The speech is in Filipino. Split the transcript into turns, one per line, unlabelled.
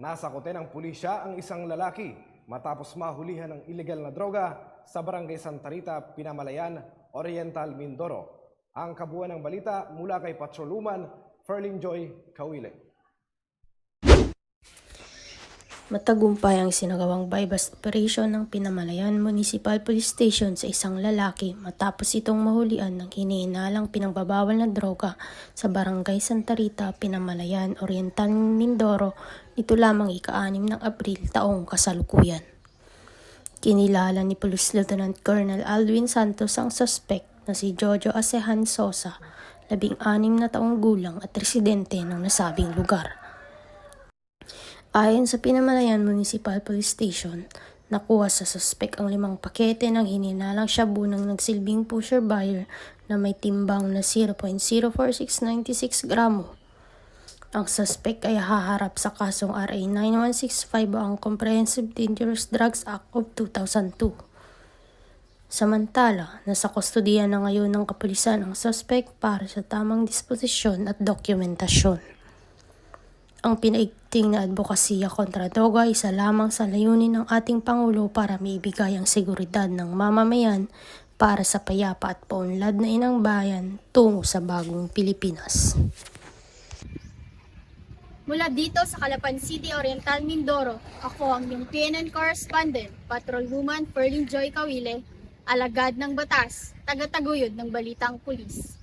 Nasakote ng pulisya ang isang lalaki matapos mahulihan ng ilegal na droga sa barangay Santa Rita, Pinamalayan, Oriental, Mindoro. Ang kabuuan ng balita mula kay Patroluman Ferlin Joy Kawile.
Matagumpay ang sinagawang bypass operation ng Pinamalayan Municipal Police Station sa isang lalaki matapos itong mahulian ng hinihinalang pinagbabawal na droga sa barangay Santa Rita, Pinamalayan, Oriental, Mindoro nito lamang ika-6 ng Abril taong kasalukuyan. Kinilala ni Police Lieutenant Colonel Alwin Santos ang suspect na si Jojo Asehan Sosa, labing anim na taong gulang at residente ng nasabing lugar. Ayon sa Pinamalayan Municipal Police Station, nakuha sa suspek ang limang pakete ng hininalang shabu ng nagsilbing pusher buyer na may timbang na 0.04696 gramo. Ang suspek ay haharap sa kasong RA 9165 o ang Comprehensive Dangerous Drugs Act of 2002. Samantala, nasa kustodiya na ngayon ng kapulisan ang suspek para sa tamang disposisyon at dokumentasyon. Ang pinaigting na advokasya kontra droga isa lamang sa layunin ng ating Pangulo para maibigay ang seguridad ng mamamayan para sa payapa at paunlad na inang bayan tungo sa bagong Pilipinas.
Mula dito sa Calapan City, Oriental, Mindoro, ako ang iyong PNN correspondent, Patrolwoman Ferlin Joy Kawile, alagad ng batas, tagataguyod ng balitang pulis.